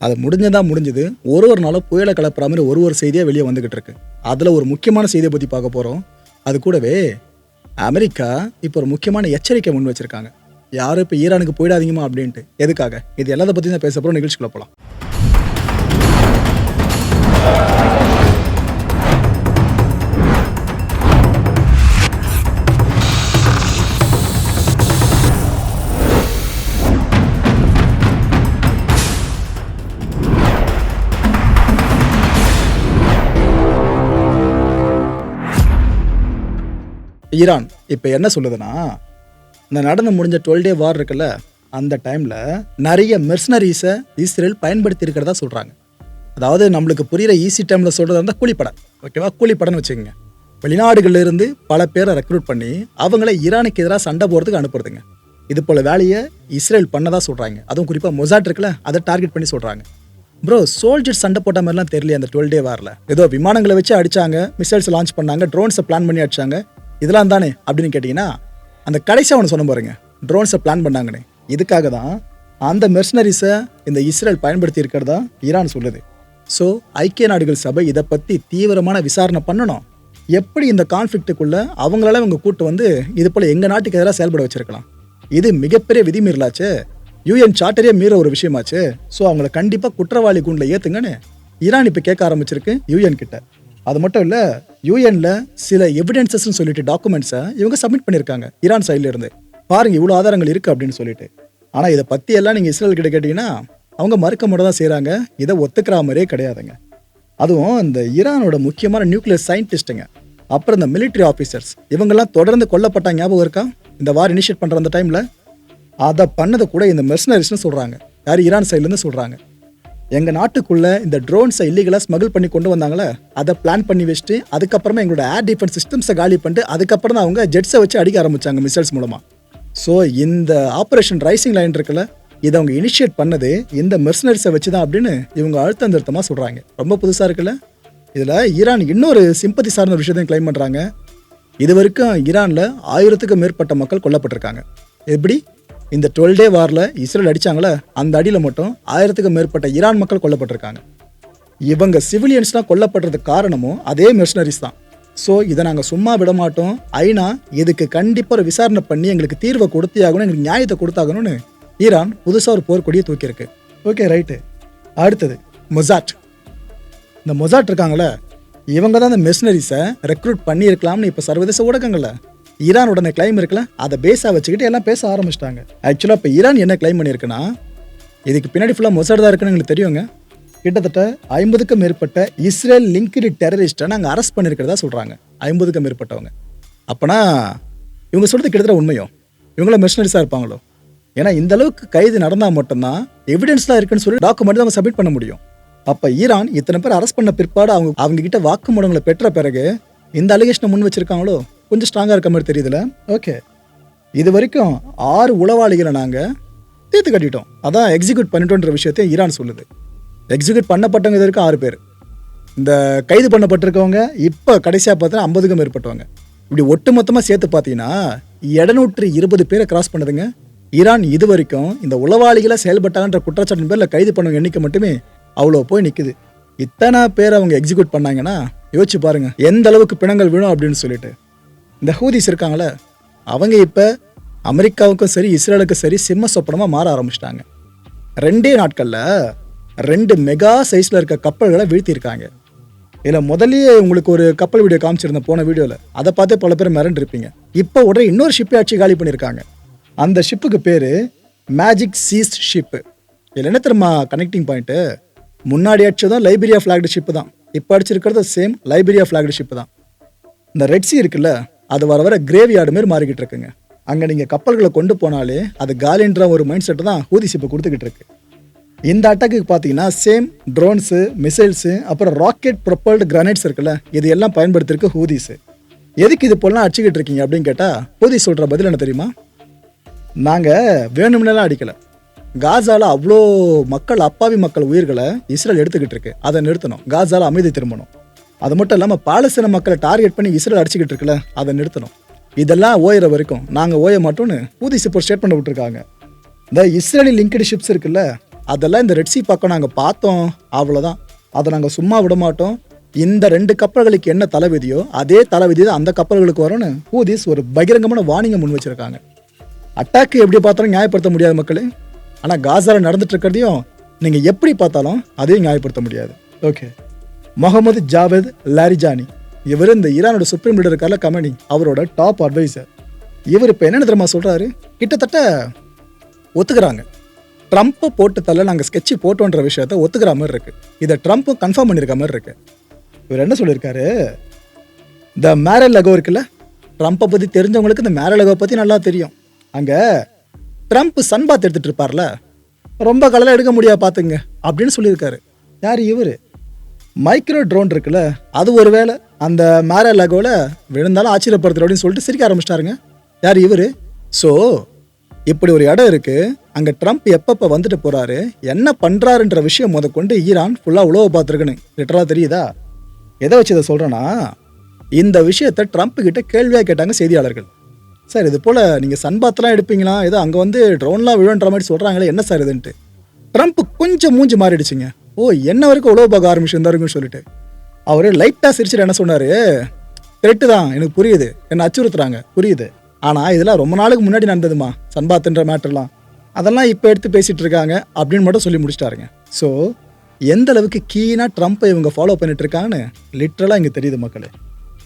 அது முடிஞ்சதா முடிஞ்சது ஒரு ஒரு நாளும் புயலை கலப்புற மாதிரி ஒரு ஒரு செய்தியாக வெளியே வந்துகிட்டு இருக்கு. அதில் ஒரு முக்கியமான செய்தியை பற்றி பார்க்க போகிறோம் அது கூடவே அமெரிக்கா இப்போ ஒரு முக்கியமான எச்சரிக்கை முன் வச்சிருக்காங்க. யாரும் இப்போ ஈரானுக்கு போயிடாதீங்கமா அப்படின்ட்டு. எதுக்காக? இது எல்லாத்த பற்றி தான் பேச போகிறோம் நிகழ்ச்சிக்குள்ள போகலாம் ஈரான் இப்போ என்ன சொல்லுதுன்னா இந்த நடந்து முடிஞ்ச டுவெல் டே வார் இருக்குல்ல அந்த டைமில் நிறைய மெர்சனரிஸை இஸ்ரேல் பயன்படுத்தி இருக்கிறதா சொல்கிறாங்க அதாவது நம்மளுக்கு புரிகிற ஈஸி டைமில் சொல்கிறதா இருந்தால் கூலிப்படை ஓகேவா கூலிப்படைன்னு வச்சுக்கோங்க. வெளிநாடுகளிலிருந்து பல பேரை ரெக்ரூட் பண்ணி அவங்கள ஈரானுக்கு எதிராக சண்டை போகிறதுக்கு அனுப்புறதுங்க. இது போல் வேலையை இஸ்ரேல் பண்ணதாக சொல்கிறாங்க அதுவும் குறிப்பாக மொசாட் இருக்குல்ல அதை டார்கெட் பண்ணி சொல்கிறாங்க ப்ரோ சோல்ஜர் சண்டை போட்ட மாதிரிலாம் தெரியல அந்த டுவெல் டே வாரில் ஏதோ விமானங்களை வச்சு அடிச்சாங்க மிசைல்ஸ் லான்ச் பண்ணாங்க ட்ரோன்ஸை பிளான் பண்ணி அடிச்சாங்க. இதெல்லாம் தானே அப்படின்னு கேட்டிங்கன்னா அந்த கடைசி ஒன்று சொன்ன பாருங்க ட்ரோன்ஸை பிளான் பண்ணாங்கன்னு இதுக்காக தான் அந்த மெர்சனரிஸை இந்த இஸ்ரேல் பயன்படுத்தி இருக்கிறதா ஈரான் சொல்லுது. ஸோ ஐக்கிய நாடுகள் சபை இதை பற்றி தீவிரமான விசாரணை பண்ணணும். எப்படி இந்த கான்ஃப்ளிக்ட்டுக்குள்ளே அவங்களால இவங்க கூட்டு வந்து இது போல் எங்கள் நாட்டுக்கு எதிராக செயல்பட வச்சுருக்கலாம்? இது மிகப்பெரிய விதிமீறலாச்சு யூஎன் சார்ட்டரே மீற ஒரு விஷயமாச்சு. ஸோ அவங்கள கண்டிப்பாக குற்றவாளி கூண்டில் ஏற்றுங்கன்னு ஈரான் இப்போ கேட்க ஆரம்பிச்சிருக்கு யூஎன் கிட்ட. அது மட்டும் இல்லை யூஎன்ல சில எவிடன்சஸ்னு சொல்லிட்டு டாக்குமெண்ட்ஸை இவங்க சப்மிட் பண்ணியிருக்காங்க ஈரான் சைட்ல இருந்து. பாருங்க இவ்வளோ ஆதாரங்கள் இருக்கு அப்படின்னு சொல்லிட்டு. ஆனால் இதை பற்றி எல்லாம் நீங்கள் இஸ்ரேல் கிட்ட கேட்டிங்கன்னா அவங்க மறுக்க மட்டும் தான் செய்கிறாங்க இதை ஒத்துக்கிற மாதிரியே கிடையாதுங்க. அதுவும் இந்த ஈரானோட முக்கியமான நியூக்ளியர் சயின்டிஸ்ட்டுங்க அப்புறம் இந்த மிலிட்ரி ஆஃபீஸர்ஸ் இவங்கெல்லாம் தொடர்ந்து கொல்லப்பட்ட ஞாபகம் இருக்கா? இந்த வார் இனிஷியேட் பண்ணுற அந்த டைமில் அதை பண்ணதை கூட இந்த மெர்சனரிஸ்னு சொல்கிறாங்க யார் ஈரான் சைட்லேருந்து சொல்கிறாங்க எங்கள் நாட்டுக்குள்ள இந்த ட்ரோன்ஸை இல்லீகலாக ஸ்மகிள் பண்ணி கொண்டு வந்தாங்களே அதை பிளான் பண்ணி வச்சுட்டு அதுக்கப்புறமா எங்களோட ஏர் டிஃபென்ஸ் சிஸ்டம்ஸை காலி பண்ணிட்டு அதுக்கப்புறம் தான் அவங்க ஜெட்ஸை வச்சு அடிக்க ஆரம்பிச்சாங்க மிசைல்ஸ் மூலமாக ஸோ இந்த ஆப்ரேஷன் ரைசிங் லைன் இருக்குல்ல இதை அவங்க இனிஷியேட் பண்ணது இந்த மெர்சனரிஸை வச்சு தான் அப்படின்னு இவங்க அழுத்தம் திருத்தமாக சொல்கிறாங்க ரொம்ப புதுசாக இருக்குல்ல? இதில் ஈரான் இன்னொரு சிம்பத்தி சார்ந்த விஷயத்தையும் கிளைம் பண்ணுறாங்க இது வரைக்கும் ஈரானில் ஆயிரத்துக்கும் மேற்பட்ட மக்கள் கொல்லப்பட்டிருக்காங்க. எப்படி? இந்த டுவெல் டே வாரில் இஸ்ரேல் அடித்தாங்களே அந்த அடியில் மட்டும் ஆயிரத்துக்கும் மேற்பட்ட ஈரான் மக்கள் கொல்லப்பட்டிருக்காங்க. இவங்க சிவிலியன்ஸ்லாம் கொல்லப்படுறதுக்கு காரணமும் அதே மெர்சனரிஸ் தான். ஸோ இதை நாங்கள் சும்மா விட மாட்டோம் ஐநா இதுக்கு கண்டிப்பாக ஒரு விசாரணை பண்ணி எங்களுக்கு தீர்வை கொடுத்தே ஆகணும் எங்களுக்கு நியாயத்தை கொடுத்தாகணும்னு ஈரான் புதுசாக ஒரு போர்க்கொடியை தூக்கியிருக்கு. ஓகே ரைட்டு அடுத்தது மொசாட். இந்த மொசாட் இருக்காங்களே இவங்க தான் இந்த மிஷினரிஸை ரெக்ரூட் பண்ணியிருக்கலாம்னு இப்போ சர்வதேச ஊடகங்களை ஈரானோட கிளைம் இருக்குல்ல அதை பேஸாக வச்சுக்கிட்டு எல்லாம் பேச ஆரம்பிச்சிட்டாங்க. ஆக்சுவலாக இப்போ ஈரான் என்ன கிளைம் பண்ணியிருக்குன்னா இதுக்கு பின்னாடி ஃபுல்லாக மொசாட் தான் இருக்குன்னு எங்களுக்கு தெரியுங்க. கிட்டத்தட்ட ஐம்பதுக்கும் மேற்பட்ட இஸ்ரேல் லிங்க்டு டெரரிஸ்ட்டை நாங்கள் அரெஸ்ட் பண்ணியிருக்கிறதா சொல்கிறாங்க ஐம்பதுக்கும் மேற்பட்டவங்க. அப்போனா இவங்க சொல்கிறது கிட்டத்தட்ட உண்மையோ? இவங்கள மிஷினரிஸாக இருப்பாங்களோ? ஏன்னா இந்த அளவுக்கு கைது நடந்தால் மட்டும்தான் எவிடன்ஸ்லாம் இருக்குன்னு சொல்லி டாக்குமெண்ட் அவங்க சப்மிட் பண்ண முடியும். அப்போ ஈரான் இத்தனை பேர் அரெஸ்ட் பண்ண பிற்பாடு அவங்க அவங்க கிட்ட வாக்குமூலங்களை பெற்ற பிறகு இந்த அலிகேஷனை முன் வச்சிருக்காங்களோ? கொஞ்சம் ஸ்ட்ராங்காக இருக்க மாதிரி தெரியுதுல? ஓகே இது வரைக்கும் ஆறு உளவாளிகளை நாங்கள் தீர்த்து கட்டிட்டோம். அதான் எக்ஸிக்யூட் பண்ணிட்டோன்ற விஷயத்தை ஈரான் சொல்லுது. எக்ஸிக்யூட் பண்ணப்பட்டவங்க இது வரைக்கும் ஆறு பேர். இந்த கைது பண்ணப்பட்டிருக்கவங்க இப்போ கடைசியாக பார்த்தா ஐம்பதுக்கும் மேற்பட்டவங்க. இப்படி ஒட்டுமொத்தமாக சேர்த்து பார்த்தீங்கன்னா இடநூற்று இருபது பேரை கிராஸ் பண்ணுதுங்க. ஈரான் இது வரைக்கும் இந்த உளவாளிகளை செயல்பட்டாங்கன்ற குற்றச்சாட்டின் பேரில் கைது பண்ணவங்க எண்ணிக்கை மட்டுமே அவ்வளோ போய் நிற்குது இத்தனை பேர் அவங்க எக்ஸிக்யூட் பண்ணாங்கன்னா யோசிச்சு பாருங்கள் எந்த அளவுக்கு பிணங்கள் விழும் அப்படின்னு சொல்லிட்டு. இந்த ஹூதிஸ் இருக்காங்களே அவங்க இப்போ அமெரிக்காவுக்கும் சரி இஸ்ரேலுக்கும் சரி சிம்ம சொப்பனமாக மாற ஆரம்பிச்சிட்டாங்க. ரெண்டே நாட்களில் ரெண்டு மெகா சைஸில் இருக்க கப்பல்களை வீழ்த்தியிருக்காங்க. இதில் முதல்லயே உங்களுக்கு ஒரு கப்பல் வீடியோ காமிச்சிருந்தேன் போன வீடியோவில் அதை பார்த்தே பல பேர் மிரண்டிருப்பீங்க இப்போ உடனே இன்னொரு ஷிப்பை ஆட்சி காலி பண்ணியிருக்காங்க. அந்த ஷிப்புக்கு பேர் மேஜிக் சீஸ் ஷிப்பு இதில் என்ன தெரியுமா கனெக்டிங் பாயிண்ட்டு முன்னாடி அடிச்சதும் லைபீரியா ஃப்ளாக்டு ஷிப்பு தான். இப்போ அடிச்சிருக்கிறது சேம் லைபீரியா ஃப்ளாக்டு ஷிப்பு தான். இந்த ரெட் சி இருக்குல்ல அது வர வர கிரேவி ஆடு மாரி மாறிக்கிட்டு இருக்குங்க. அங்கே நீங்கள் கப்பல்களை கொண்டு போனாலே அது காலின்ற ஒரு மைண்ட் செட்டு தான் ஹூதி ஷிப்பை கொடுத்துக்கிட்டு இருக்கு. இந்த அட்டாக்கு பார்த்தீங்கன்னா சேம் ட்ரோன்ஸு மிசைல்ஸு அப்புறம் ராக்கெட் ப்ரொப்பல்டு கிரனைட்ஸ் இருக்குல்ல இது எல்லாம் பயன்படுத்திருக்கு ஹூதிஸு எதுக்கு இது போலாம் அடிச்சுக்கிட்டு இருக்கீங்க அப்படின்னு கேட்டால் ஹூதி சொல்கிற பதில் என்ன தெரியுமா? நாங்கள் வேணும்னெல்லாம் அடிக்கலை. காசால அவ்வளோ மக்கள் அப்பாவி மக்கள் உயிர்களை இஸ்ரேல் எடுத்துக்கிட்டு இருக்கு. அதை நிறுத்தணும். காசால அமைதி திரும்பணும். அது மட்டும் இல்லாமல் பாலஸ்தீன மக்களை டார்கெட் பண்ணி இஸ்ரேல் அடிச்சுக்கிட்டு இருக்குல்ல அதை நிறுத்தணும். இதெல்லாம் ஓயிற வரைக்கும் நாங்கள் ஓய மாட்டோம்னு ஊதி இப்போ ஸ்டேட்மெண்ட் விட்டுருக்காங்க. இந்த இஸ்ரேலி லிங்க்டு ஷிப்ஸ் இருக்குல்ல அதெல்லாம் இந்த ரெட்சி பக்கம் நாங்கள் பார்த்தோம் அவ்வளோதான் அதை நாங்கள் சும்மா விட மாட்டோம். இந்த ரெண்டு கப்பல்களுக்கு என்ன தலைவிதியோ அதே தலைவிதி தான் அந்த கப்பல்களுக்கு வரும்னு ஹூதிஸ் ஒரு பகிரங்கமான வார்னிங்கை முன் வச்சிருக்காங்க. அட்டாக்கு எப்படி பார்த்தாலும் நியாயப்படுத்த முடியாது மக்களே. ஆனால் காசாவில் நடந்துட்டு இருக்கிறதையும் நீங்கள் எப்படி பார்த்தாலும் அதையும் நியாயப்படுத்த முடியாது. Okay Mohammad Javad Larijani. இவர் இந்த ஈரானோட சுப்ரீம் லீடர் இருக்கார்ல கமனி. அவரோட டாப் அட்வைசர் இவர் இப்போ என்னென்ன தெரியுமா சொல்கிறாரு கிட்டத்தட்ட ஒத்துக்கிறாங்க. ட்ரம்ப்பை போட்டதால நாங்கள் ஸ்கெட்சு போட்டோன்ற விஷயத்த ஒத்துக்கிற மாதிரி இருக்குது இதை ட்ரம்ப்பும் கன்ஃபார்ம் பண்ணியிருக்க மாதிரி இருக்கு. இவர் என்ன சொல்லியிருக்காரு இந்த மேரல் லகோ இருக்குல்ல ட்ரம்ப்பை பற்றி தெரிஞ்சவங்களுக்கு இந்த மேரல் லகோ பற்றி நல்லா தெரியும். அங்கே ட்ரம்ப் சன்பாத் எடுத்துகிட்டு இருப்பார்ல ரொம்ப கலராக எடுக்க முடியாது பார்த்துங்க அப்படின்னு சொல்லியிருக்காரு. யார் இவர்? மைக்ரோ ட்ரோன் இருக்குல்ல அது ஒரு வேளை அந்த மேரா லகோவில் விழுந்தாலும் ஆச்சரியப்படுத்துற அப்படின்னு சொல்லிட்டு சிரிக்க ஆரம்பிச்சிட்டாருங்க. யார் இவர்? ஸோ இப்படி ஒரு இடம் இருக்குது அங்கே ட்ரம்ப் எப்பப்போ வந்துட்டு போகிறாரு என்ன பண்ணுறாருன்ற விஷயம் முதற்கொண்டு ஈரான் ஃபுல்லாக உழவு பார்த்துருக்குன்னு. லிட்டராக தெரியுதா? எதை வச்சு இதை சொல்கிறேன்னா இந்த விஷயத்தை ட்ரம்ப் கிட்ட கேள்வியாக கேட்டாங்க செய்தியாளர்கள். சார் இது போல் நீங்கள் சன்பாத்லாம் எடுப்பீங்களா? ஏதோ அங்கே வந்து ட்ரோன்லாம் விழுன்ற மாதிரி சொல்கிறாங்களே என்ன சார் இதுன்ட்டு. ட்ரம்ப் கொஞ்சம் மூஞ்சி மாறிடுச்சுங்க. ஓ என்ன வரைக்கும் உழவு பார்க்க ஆரம்பிச்சிருந்தாருன்னு சொல்லிட்டு. அவர் லைட்டாக சிரிச்சிட்டு என்ன சொன்னார்? கரெக்டு தான் எனக்கு புரியுது. என்னை அச்சுறுத்துறாங்க. புரியுது. ஆனால் இதெல்லாம் ரொம்ப நாளுக்கு முன்னாடி நடந்ததுமா? சன்பாத்துன்ற மேட்டர்லாம். அதெல்லாம் இப்போ எடுத்து பேசிகிட்டு இருக்காங்க அப்படின்னு மட்டும் சொல்லி முடிச்சிட்டாருங்க. ஸோ எந்த அளவுக்கு கீனாக ட்ரம்ப்பை இவங்க ஃபாலோ பண்ணிட்டு இருக்காங்கன்னு லிட்ரலாக இங்கே தெரியுது மக்களே.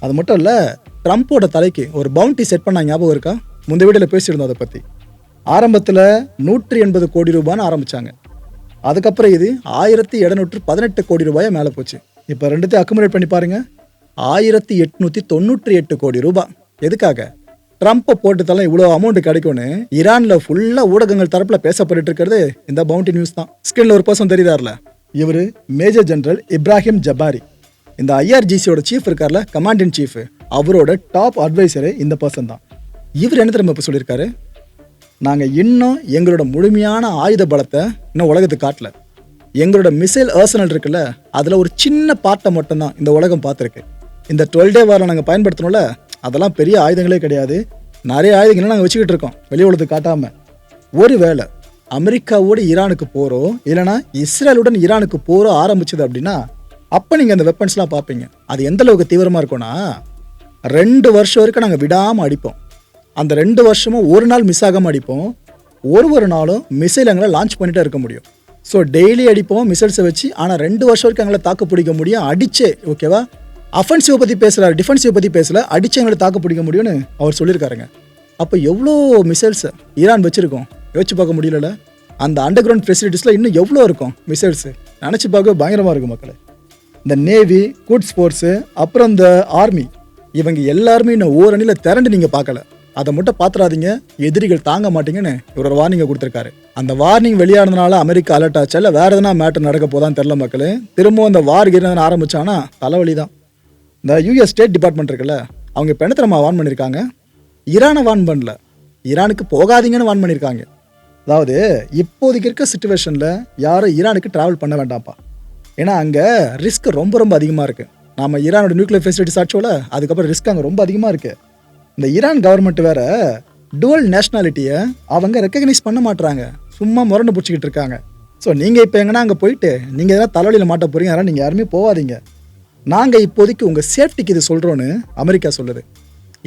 அது மட்டும் இல்லை ட்ரம்ப்போட தலைக்கு ஒரு பவுண்டி செட் பண்ண ஞாபகம் இருக்கா? முந்தைய வீடியோவில் பேசியிருந்தோம் அதை பற்றி ஆரம்பத்தில் நூற்றி எண்பது கோடி ரூபான்னு ஆரம்பித்தாங்க அதுக்கப்புறம் இது ஆயிரத்தி எழுநூற்று பதினெட்டு கோடி ரூபாயை மேலே போச்சு. இப்போ ரெண்டுத்தையும் அக்குமுலேட் பண்ணி பாருங்க. ஆயிரத்தி எட்நூற்றி தொண்ணூற்றி எட்டு கோடி ரூபாய் எதுக்காக? ட்ரம்ப்பை போட்டுத்தாலும் இவ்வளோ அமௌண்ட் கிடைக்கும்னு ஈரானில் ஃபுல்லாக ஊடகங்கள் தரப்பில் பேசப்பட்டு இருக்கிறது இந்த பவுண்டி நியூஸ் தான். ஸ்கிரீனில் ஒரு பர்சன் தெரியுதார்ல? இவர் மேஜர் ஜெனரல் இப்ராஹிம் ஜபாரி இந்த ஐஆர்ஜிசியோட சீஃப் இருக்கார்ல கமாண்டிங் சீஃப் அவரோட டாப் அட்வைசரு இந்த பர்சன் தான். இவர் என்ன திரும்ப இப்போ சொல்லியிருக்காரு? நாங்கள் இன்னும் எங்களோட முழுமையான ஆயுத பலத்தை இன்னும் உலகத்துக்கு காட்டல. எங்களோட மிசைல் ஏர்சனல் இருக்குல்ல அதில் ஒரு சின்ன பார்ட்டை மட்டும்தான் இந்த உலகம் பார்த்துருக்கு. இந்த டுவெல் டே வாரம் நாங்கள் பயன்படுத்தணும்ல அதெல்லாம் பெரிய ஆயுதங்களே கிடையாது. நிறைய ஆயுதங்களை நாங்கள் வச்சுக்கிட்டு இருக்கோம் வெளி உலகத்துக்கு காட்டாமல் ஒருவேளை அமெரிக்காவோடு ஈரானுக்கு போகிறோம் இல்லைனா இஸ்ரேலுடன் ஈரானுக்கு போகிறோம் ஆரம்பிச்சது அப்படின்னா அப்போ நீங்கள் அந்த வெப்பன்ஸ்லாம் பார்ப்பீங்க. அது எந்த அளவுக்கு தீவிரமாக இருக்கும்னா ரெண்டு வருஷம் வரைக்கும் நாங்கள் விடாமல் அடிப்போம். அந்த ரெண்டு வருஷமும் ஒரு நாள் மிஸ் ஆகாமல் அடிப்போம். ஒரு ஒரு நாளும் மிசைல் எங்களை லான்ச் பண்ணிட்டே இருக்க முடியும். ஸோ டெய்லி அடிப்போம் மிசைல்ஸை வச்சு ஆனால் ரெண்டு வருஷம் வரைக்கும் எங்களை தாக்கு பிடிக்க முடியும். அடிச்சே ஓகேவா அஃபென்சிவ் பற்றி பேசுகிறார் டிஃபென்சிவ் பற்றி பேசல அடிச்சு எங்களை தாக்கு பிடிக்க முடியும்னு அவர் சொல்லியிருக்காருங்க. அப்போ எவ்வளோ மிசைல்ஸ் ஈரான் வச்சுருக்கோம்? யோசிச்சு பார்க்க முடியல அந்த அண்டர் கிரவுண்ட் ஃபெசிலிட்டிஸில் இன்னும் எவ்வளோ இருக்கும் மிசைல்ஸு நினச்சி பார்க்க பயங்கரமாக இருக்கும் மக்களை. இந்த நேவி குட் ஸ்போர்ட்ஸு அப்புறம் இந்த ஆர்மி இவங்க எல்லாருமே இன்னும் ஓரணியில் திரண்டு நீங்கள் பார்க்கல. அதை மட்டும் பாத்துறாதீங்க. எதிரிகள் தாங்க மாட்டீங்கன்னு இவர் ஒரு வார்னிங்கை கொடுத்துருக்காரு. அந்த வார்னிங் வெளியானதுனால அமெரிக்கா அலர்ட் ஆச்சா. இல்லை வேறு எதனா மேட்டர் நடக்க போதான்னு தெரில மக்களே. திரும்பவும் அந்த வார் கிரணம் ஆரம்பிச்சானா தலைவலி தான் இந்த யூஎஸ் ஸ்டேட் டிபார்ட்மெண்ட் இருக்குல்ல அவங்க இப்போ என்ன வார்ன் பண்ணியிருக்காங்க ஈரானை வார்ன் பண்ணல. ஈரானுக்கு போகாதீங்கன்னு வார்ன் பண்ணியிருக்காங்க அதாவது இப்போதைக்கு இருக்க சுச்சுவேஷனில் யாரும் ஈரானுக்கு ட்ராவல் பண்ண வேண்டாம்ப்பா. ஏன்னா அங்கே ரிஸ்க் ரொம்ப ரொம்ப அதிகமாக இருக்குது நாம ஈரானோட நியூக்ளியர் ஃபெசிலிட்டிஸ் ஆச்சோல அதுக்கப்புறம் ரிஸ்க் அங்கே ரொம்ப அதிகமாக இருக்குது இந்த ஈரான் கவர்மெண்ட் வேற டுவல் நேஷ்னாலிட்டியை அவங்க ரெக்கக்னைஸ் பண்ண மாட்டுறாங்க சும்மா முரண்டு பிடிச்சிக்கிட்டு இருக்காங்க. ஸோ நீங்கள் இப்போ எங்கன்னா அங்கே போயிட்டு நீங்கள் எதனா தலைவலியில் மாட்ட போகிறீங்க அதனால் நீங்கள் யாருமே போகாதீங்க நாங்கள் இப்போதைக்கு உங்கள் சேஃப்டிக்கு இது சொல்கிறோன்னு அமெரிக்கா சொல்லுது.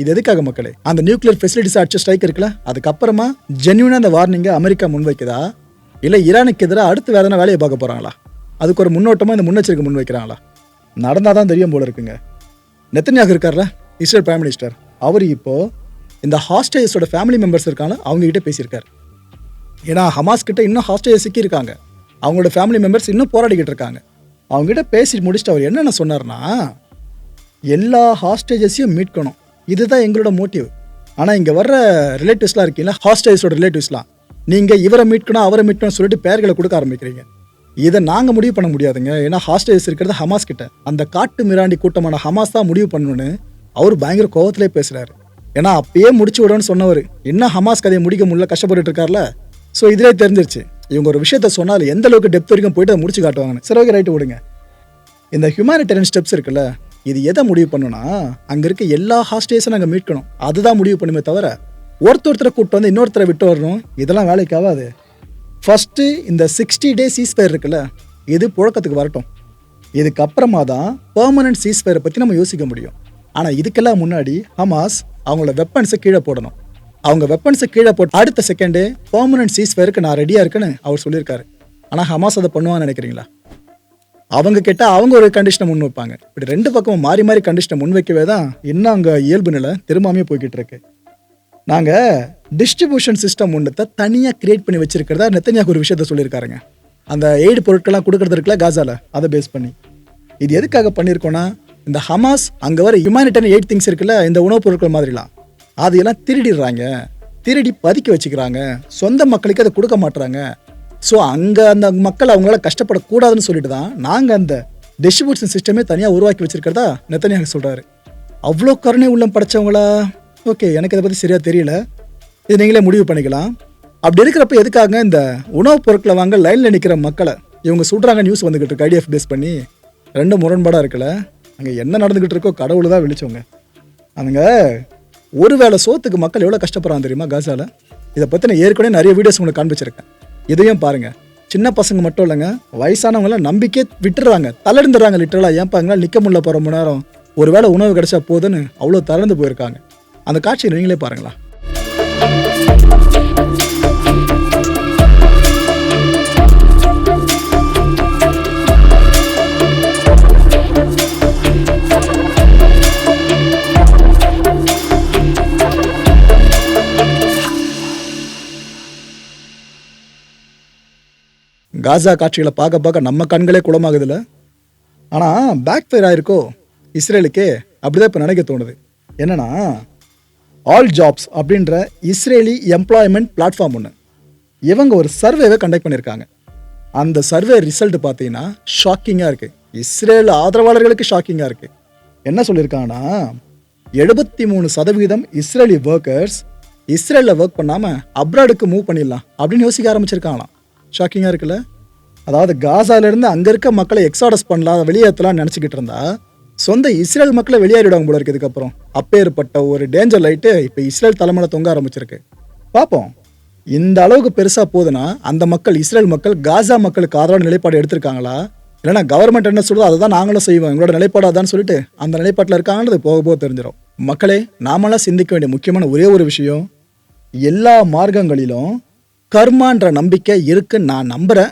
இது எதுக்காக மக்களே? அந்த நியூக்ளியர் ஃபெசிலிட்டிஸ் அடிச்ச ஸ்ட்ரைக் இருக்குல்ல அதுக்கப்புறமா ஜென்யூனாக அந்த வார்னிங்கை அமெரிக்கா முன்வைக்குதா இல்லை ஈரானுக்கு எதிராக அடுத்து வேறு எதனா வேலையை பார்க்க போகிறாங்களா அதுக்கு ஒரு முன்னோட்டமாக இந்த முன்னெச்சரிக்கை முன் வைக்கிறாங்களா? நடந்தால் தான் தெரியும் போல இருக்குங்க. நெத்தன்யாக இருக்கார்ல இஸ்ரேல் பிரைம் மினிஸ்டர் அவர் இப்போ இந்த ஹாஸ்டேஜஸோட ஃபேமிலி மெம்பர்ஸ் இருக்காங்க அவங்க கிட்டே பேசியிருக்காரு. ஏன்னா ஹமாஸ் கிட்ட இன்னும் ஹாஸ்டேஜ் சிக்கியிருக்காங்க. அவங்களோட ஃபேமிலி மெம்பர்ஸ் இன்னும் போராடிக்கிட்டு இருக்காங்க. அவங்ககிட்ட பேசி முடிச்சுட்டு அவர் என்னென்ன சொன்னார்னா எல்லா ஹாஸ்டேஜஸையும் மீட்கணும். இதுதான் எங்களோட மோட்டிவ் ஆனால் இங்கே வர்ற ரிலேட்டிவ்ஸ்லாம் இருக்கீங்களா? ஹாஸ்டேஜஸோட ரிலேட்டிவ்ஸ்லாம் நீங்கள் இவரை மீட்கணும் அவரை மீட்கணும்னு சொல்லிட்டு பெயர்களை கொடுக்க ஆரம்பிக்கிறீங்க. இதை நாங்கள் முடிவு பண்ண முடியாதுங்க. ஏன்னா ஹாஸ்டேஜஸ் இருக்கிறது ஹமாஸ் கிட்ட. அந்த காட்டு மிராண்டி கூட்டமான ஹமாஸ் தான் முடிவு பண்ணணும்னு அவர் பயங்கர கோவத்திலே பேசுறாரு. ஏன்னா அப்பயே முடிச்சு விடணும்னு சொன்னவர். என்ன ஹமாஸ் கதையை முடிக்க முடியல கஷ்டப்பட்டுட்டு இருக்கார்ல? ஸோ இதிலே தெரிஞ்சிருச்சு. இவங்க ஒரு விஷயத்த சொன்னால் எந்த அளவுக்கு டெப்த் வரைக்கும் போயிட்டு அதை முடிச்சு காட்டுவாங்கன்னு. சரி ஓகே ரைட்டு விடுங்க. இந்த ஹியூமானிட்டரியன் ஸ்டெப்ஸ் இருக்குல்ல இது எதை முடிவு பண்ணுனா அங்கே இருக்க எல்லா ஹாஸ்டேஸும் நாங்கள் மீட்கணும். அதுதான் முடிவு பண்ணுமே தவிர ஒருத்தர் ஒருத்தரை கூப்பிட்டு வந்து இன்னொருத்தரை விட்டு வரணும் இதெல்லாம் வேலைக்கு ஆகாது. ஃபஸ்ட்டு இந்த சிக்ஸ்டி டே சீஸ்பயர் இருக்குல்ல இது புழக்கத்துக்கு வரட்டும். இதுக்கப்புறமா தான் பர்மனன்ட் சீஸ்பயரை பற்றி நம்ம யோசிக்க முடியும். ஆனால் இதுக்கெல்லாம் முன்னாடி ஹமாஸ் அவங்களோட வெப்பன்ஸை கீழே போடணும். அவங்க வெப்பன்ஸை கீழே போட்டு அடுத்த செகண்டே சீஸ் ஃபயருக்கு நான் ரெடியாக இருக்கேன்னு அவர் சொல்லியிருக்காரு. ஆனால் ஹமாஸ் அதை பண்ணுவான்னு நினைக்கிறீங்களா? அவங்க கேட்டால் அவங்க ஒரு கண்டிஷனை முன் வைப்பாங்க. இப்படி ரெண்டு பக்கமும் மாறி மாறி கண்டிஷனை முன் வைக்கவே தான் இன்னும் அங்கே இயல்பு நிலை திரும்பாமே போய்கிட்டு இருக்கு. நாங்கள் டிஸ்ட்ரிபியூஷன் சிஸ்டம் ஒன்றத்தை தனியாக கிரியேட் பண்ணி வச்சிருக்கிறதா நெத்தனியாக ஒரு விஷயத்த சொல்லியிருக்காருங்க. அந்த எய்டு பொருட்கள்லாம் கொடுக்கறது இருக்குல்ல காசாவில் அதை பேஸ் பண்ணி. இது எதுக்காக பண்ணியிருக்கோன்னா இந்த ஹமாஸ் அங்கே வர ஹியூமானிட்டரி எயிட் திங்ஸ் இருக்குல்ல இந்த உணவுப் பொருட்கள் மாதிரிலாம் அதையெல்லாம் திருடிடுறாங்க. திருடி பதுக்கி வச்சுக்கிறாங்க. சொந்த மக்களுக்கு அதை கொடுக்க மாட்டுறாங்க ஸோ அங்கே அந்த மக்கள் அவங்களால கஷ்டப்படக்கூடாதுன்னு சொல்லிட்டு தான் நாங்கள் அந்த டிஸ்ட்ரிபியூஷன் சிஸ்டமே தனியாக உருவாக்கி வச்சிருக்கிறதா நெத்தனியாக சொல்கிறாரு அவ்வளோ கருணை உள்ளம் படைச்சவங்களா? ஓகே எனக்கு இதை பற்றி சரியாக தெரியல. இது நீங்களே முடிவு பண்ணிக்கலாம். அப்படி இருக்கிறப்ப எதுக்காக இந்த உணவுப் பொருட்களை வாங்க லைனில் நிற்கிற மக்களை இவங்க சுடுறாங்க நியூஸ் வந்துக்கிட்டு இருக்கு ஐடிஎஃப் பேஸ் பண்ணி. ரெண்டும் முரண்பாடாக இருக்குல்ல? அங்கே என்ன நடந்துக்கிட்டு இருக்கோ கடவுள் தான் வெளிச்சவங்க அதுங்க ஒரு வேளை சோத்துக்கு மக்கள் எவ்வளோ கஷ்டப்படுறாங்க தெரியுமா காசால? இதை பற்றி நான் ஏற்கனவே நிறைய வீடியோஸ் உங்களுக்கு காண்பிச்சிருக்கேன். இதையும் பாருங்கள் சின்ன பசங்க மட்டும் இல்லைங்க வயசானவங்களாம் நம்பிக்கை விட்டுறாங்க. தளர்ந்துடுறாங்க லிட்டரலாக ஏன் எங்களால் நிற்க முடியல போகிற மணி நேரம் ஒரு வேளை உணவு கிடைச்சா போதுன்னு அவ்வளோ தளர்ந்து போயிருக்காங்க. அந்த காட்சியை நீங்களே பாருங்களா காசா காட்சிகளை பார்க்க பார்க்க நம்ம கண்களே குளமாகுதுல்ல ஆனால் பேக் ஃபயர் ஆயிருக்கோ? இஸ்ரேலுக்கே அப்படிதான் இப்போ நினைக்க தோணுது. என்னென்னா ஆல் ஜாப்ஸ் அப்படின்ற இஸ்ரேலி எம்ப்ளாய்மெண்ட் பிளாட்ஃபார்ம் ஒன்று இவங்க ஒரு சர்வேவை கண்டக்ட் பண்ணியிருக்காங்க. அந்த சர்வே ரிசல்ட் பார்த்தீங்கன்னா ஷாக்கிங்காக இருக்குது இஸ்ரேல் ஆதரவாளர்களுக்கு ஷாக்கிங்காக இருக்குது என்ன சொல்லியிருக்காங்கன்னா எழுபத்தி மூணு சதவீதம் இஸ்ரேலி ஒர்க்கர்ஸ் இஸ்ரேலில் ஒர்க் பண்ணாமல் அப்ராடுக்கு மூவ் பண்ணிடலாம் அப்படின்னு யோசிக்க ஆரம்பிச்சிருக்காங்களாம். ஷாக்கிங்காக இருக்குல்ல? அதாவது காசாலேருந்து அங்கே இருக்க மக்களை எக்ஸாடஸ் பண்ணலாம் வெளியேற்றலாம்னு நினச்சிக்கிட்டு இருந்தா சொந்த இஸ்ரேல் மக்களை வெளியேறிடுவாங்க போல இருக்கு இதுக்கப்புறம். அப்பேற்பட்ட ஒரு டேஞ்சர் லைட்டு இப்போ இஸ்ரேல் தலைமையில் தொங்க ஆரம்பிச்சிருக்கு. பார்ப்போம் இந்த அளவுக்கு பெருசாக போகுதுன்னா அந்த மக்கள் இஸ்ரேல் மக்கள் காசா மக்களுக்கு ஆதரவான நிலைப்பாடு எடுத்திருக்காங்களா? இல்லைன்னா கவர்மெண்ட் என்ன சொல்லுதோ அதை தான் நாங்களும் செய்வோம். எங்களோட நிலைப்பாடு அதான் சொல்லிட்டு அந்த நிலைப்பாட்டில் இருக்காங்கன்றது போக போக தெரிஞ்சிடும் மக்களே நாமெல்லாம் சிந்திக்க வேண்டிய முக்கியமான ஒரே ஒரு விஷயம் எல்லா மார்க்கங்களிலும் கர்மான்ற நம்பிக்கை இருக்குன்னு நான் நம்புகிறேன்